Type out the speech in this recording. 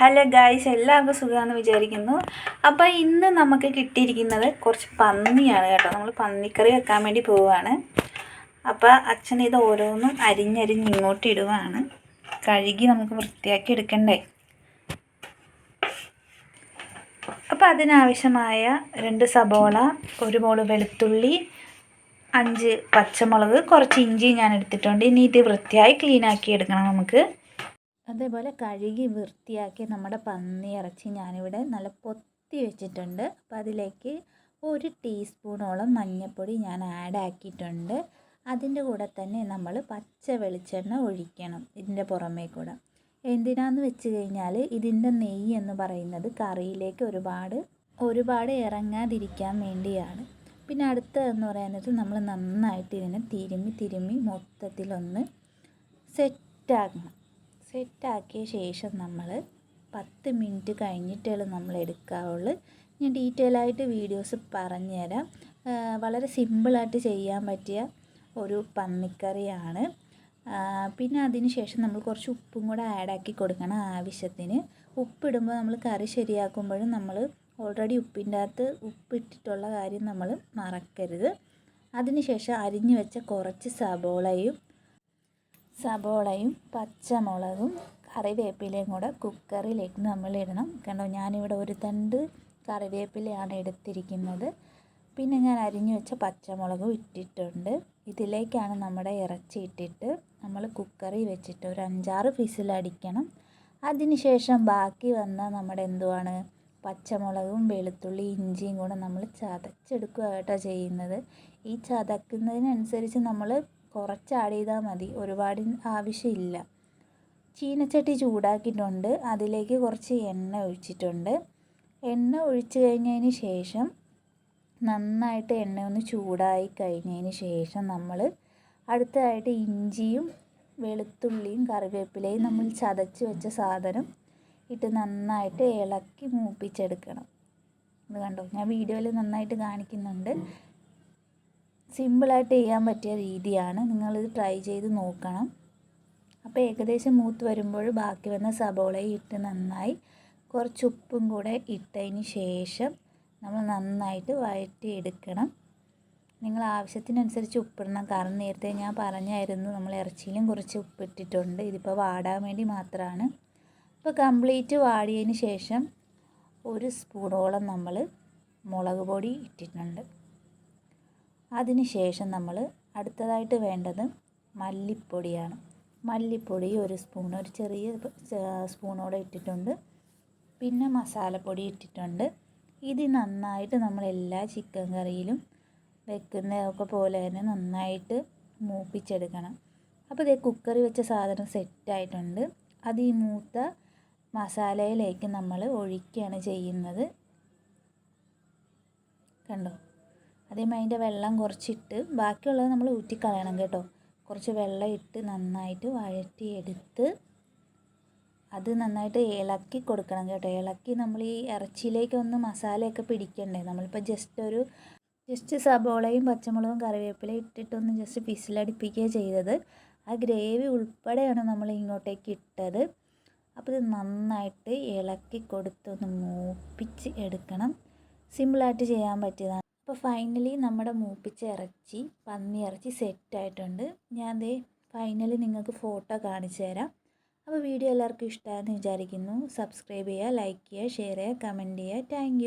Hello guys എല്ലാവർക്കും സുഖമാണെന്ന് വിചാരിക്കുന്നു. അപ്പോൾ ഇന്ന് നമുക്ക് കിട്ടിയിരിക്കുന്നത് കുറച്ച് പന്നിയാണ് കേട്ടോ. നമ്മൾ പന്നിക്കറി വെക്കാൻ വേണ്ടി പോവുകയാണ്. അപ്പോൾ അച്ഛൻ ഇത് ഓരോന്നും അരിഞ്ഞരിഞ്ഞ് ഇങ്ങോട്ട് ഇടുവാണ്. കഴുകി നമുക്ക് വൃത്തിയാക്കി എടുക്കണ്ടേ? അപ്പോൾ അതിനാവശ്യമായ രണ്ട് സബോള ഒരു മോൾ വെളുത്തുള്ളി അഞ്ച് പച്ചമുളക് കുറച്ച് ഇഞ്ചി ഞാൻ എടുത്തിട്ടുണ്ട്. ഇനി ഇത് വൃത്തിയായി ക്ലീനാക്കി എടുക്കണം നമുക്ക്. അതേപോലെ കഴുകി വൃത്തിയാക്കി നമ്മുടെ പന്നി ഇറച്ചി ഞാനിവിടെ നല്ല പൊത്തി വെച്ചിട്ടുണ്ട്. അപ്പം അതിലേക്ക് ഒരു ടീസ്പൂണോളം മഞ്ഞൾപ്പൊടി ഞാൻ ആഡ് ആക്കിയിട്ടുണ്ട്. അതിന്റെ കൂടെ തന്നെ നമ്മൾ പച്ച വെളിച്ചെണ്ണ ഒഴിക്കണം ഇതിന്റെ പുറമേ കൂടെ. എന്തിനാന്ന് വെച്ച് കഴിഞ്ഞാൽ ഇതിന്റെ നെയ്യ് എന്ന് പറയുന്നത് കറിയിലേക്ക് ഒരുപാട് ഒരുപാട് ഇറങ്ങാതിരിക്കാൻ വേണ്ടിയാണ്. പിന്നെ അടുത്ത എന്ന് പറയുന്നത് നമ്മൾ നന്നായിട്ട് ഇതിനെ തിരുമ്മി തിരുമ്മി മൊത്തത്തിലൊന്ന് സെറ്റാക്കണം സെറ്റാക്കിയ ശേഷം നമ്മൾ പത്ത് മിനിറ്റ് കഴിഞ്ഞിട്ടേ നമ്മൾ എടുക്കാവുള്ളൂ ഞാൻ ഡീറ്റെയിൽ ആയിട്ട് വീഡിയോസ് പറഞ്ഞുതരാം. വളരെ സിമ്പിളായിട്ട് ചെയ്യാൻ പറ്റിയ ഒരു പന്നിക്കറിയാണ്. പിന്നെ അതിന് ശേഷം നമ്മൾ കുറച്ച് ഉപ്പും കൂടെ ആഡാക്കി കൊടുക്കണം ആവശ്യത്തിന്. ഉപ്പിടുമ്പോൾ നമ്മൾ കറി ശരിയാക്കുമ്പോഴും നമ്മൾ ഓൾറെഡി ഉപ്പിന്റെ അകത്ത് ഉപ്പിട്ടിട്ടുള്ള കാര്യം നമ്മൾ മറക്കരുത്. അതിനുശേഷം അരിഞ്ഞു വെച്ച കുറച്ച് സബോളയും സബോളയും പച്ചമുളകും കറിവേപ്പിലയും കൂടെ കുക്കറിലേക്ക് നമ്മൾ ഇടണം കണ്ടോ ഞാനിവിടെ ഒരു തണ്ട് കറിവേപ്പിലയാണ് എടുത്തിരിക്കുന്നത്. പിന്നെ ഞാൻ അരിഞ്ഞു വെച്ച പച്ചമുളകും ഇട്ടിട്ടുണ്ട്. ഇതിലേക്കാണ് നമ്മുടെ ഇറച്ചി ഇട്ടിട്ട് നമ്മൾ കുക്കറിൽ വെച്ചിട്ട് ഒരു അഞ്ചാറ് ഫിസിലടിക്കണം അതിനുശേഷം ബാക്കി വന്ന നമ്മുടെ എന്തുവാണ് പച്ചമുളകും വെളുത്തുള്ളി ഇഞ്ചിയും കൂടെ നമ്മൾ ചതച്ചെടുക്കുക കേട്ടോ ചെയ്യുന്നത്. ഈ ചതക്കുന്നതിനനുസരിച്ച് നമ്മൾ കുറച്ച് ആഡ് ചെയ്താൽ മതി. ഒരുപാട് ആവശ്യമില്ല. ചീനച്ചട്ടി ചൂടാക്കിയിട്ടുണ്ട്. അതിലേക്ക് കുറച്ച് എണ്ണ ഒഴിച്ചിട്ടുണ്ട്. എണ്ണ ഒഴിച്ചു കഴിഞ്ഞതിന് ശേഷം നന്നായിട്ട് എണ്ണ ഒന്ന് ചൂടായി കഴിഞ്ഞതിന് ശേഷം നമ്മൾ അടുത്തതായിട്ട് ഇഞ്ചിയും വെളുത്തുള്ളിയും കറിവേപ്പിലയും നമ്മൾ ചതച്ച് വെച്ച സാധനം ഇട്ട് നന്നായിട്ട് ഇളക്കി മൂപ്പിച്ചെടുക്കണം. ഇത് കണ്ടോ? ഞാൻ വീഡിയോയിൽ നന്നായിട്ട് കാണിക്കുന്നുണ്ട്. സിമ്പിളായിട്ട് ചെയ്യാൻ പറ്റിയ രീതിയാണ്. നിങ്ങളിത് ട്രൈ ചെയ്ത് നോക്കണം. അപ്പോൾ ഏകദേശം മൂത്ത് വരുമ്പോൾ ബാക്കി വന്ന സബോളയും ഇട്ട് നന്നായി കുറച്ച് ഉപ്പും കൂടെ ഇട്ടതിന് ശേഷം നമ്മൾ നന്നായിട്ട് വഴറ്റി എടുക്കണം നിങ്ങൾ ആവശ്യത്തിനനുസരിച്ച് ഉപ്പിടണം. കാരണം നേരത്തെ ഞാൻ പറഞ്ഞായിരുന്നു നമ്മൾ ഇറച്ചിയിലും കുറച്ച് ഉപ്പിട്ടിട്ടുണ്ട്. ഇതിപ്പോൾ വാടാൻ വേണ്ടി മാത്രമാണ്. അപ്പോൾ കംപ്ലീറ്റ് വാടിയതിന് ശേഷം ഒരു സ്പൂണോളം നമ്മൾ മുളക് പൊടി ഇട്ടിട്ടുണ്ട്. അതിന് ശേഷം നമ്മൾ അടുത്തതായിട്ട് വേണ്ടത് മല്ലിപ്പൊടിയാണ്. മല്ലിപ്പൊടി ഒരു സ്പൂൺ ഒരു ചെറിയ സ്പൂണോടെ ഇട്ടിട്ടുണ്ട്. പിന്നെ മസാലപ്പൊടി ഇട്ടിട്ടുണ്ട്. ഇത് നന്നായിട്ട് നമ്മൾ എല്ലാ ചിക്കൻ കറിയിലും വെക്കുന്നതൊക്കെ പോലെ തന്നെ നന്നായിട്ട് മൂപ്പിച്ചെടുക്കണം. അപ്പോൾ ഇതേ കുക്കറി വെച്ച സാധനം സെറ്റായിട്ടുണ്ട്. അത് ഈ മൂത്ത മസാലയിലേക്ക് നമ്മൾ ഒഴിക്കുകയാണ് ചെയ്യുന്നത്. കണ്ടോ? അതേമാതിരി അതിന്റെ വെള്ളം കുറച്ചിട്ട് ബാക്കിയുള്ളത് നമ്മൾ ഊറ്റിക്കളയണം കേട്ടോ. കുറച്ച് വെള്ളം ഇട്ട് നന്നായിട്ട് വഴറ്റിയെടുത്ത് അത് നന്നായിട്ട് ഇളക്കി കൊടുക്കണം കേട്ടോ. ഇളക്കി നമ്മൾ ഈ ഇറച്ചിയിലേക്ക് ഒന്ന് മസാലയൊക്കെ പിടിക്കണ്ടേ? നമ്മളിപ്പോൾ ജസ്റ്റ് ഒരു ജസ്റ്റ് സബോളയും പച്ചമുളകും കറിവേപ്പിലയും ഇട്ടിട്ടൊന്ന് ജസ്റ്റ് പിസിലടിപ്പിക്കുക ചെയ്തത്. ആ ഗ്രേവി ഉൾപ്പെടെയാണ് നമ്മൾ ഇങ്ങോട്ടേക്ക് ഇട്ടത്. അപ്പോൾ ഇത് നന്നായിട്ട് ഇളക്കി കൊടുത്തൊന്ന് മൂപ്പിച്ച് എടുക്കണം. സിമ്പിളായിട്ട് ചെയ്യാൻ പറ്റിയതാണ്. അപ്പോൾ ഫൈനലി നമ്മുടെ മൂപ്പിച്ച ഇറച്ചി പന്നി ഇറച്ചി സെറ്റായിട്ടുണ്ട് ഞാൻ ദേ ഫൈനലി നിങ്ങൾക്ക് ഫോട്ടോ കാണിച്ചു തരാം. അപ്പോൾ വീഡിയോ എല്ലാവർക്കും ഇഷ്ടമായെന്ന് വിചാരിക്കുന്നു. സബ്സ്ക്രൈബ് ചെയ്യുക ലൈക്ക് ചെയ്യുക ഷെയർ ചെയ്യുക കമന്റ് ചെയ്യുക. താങ്ക്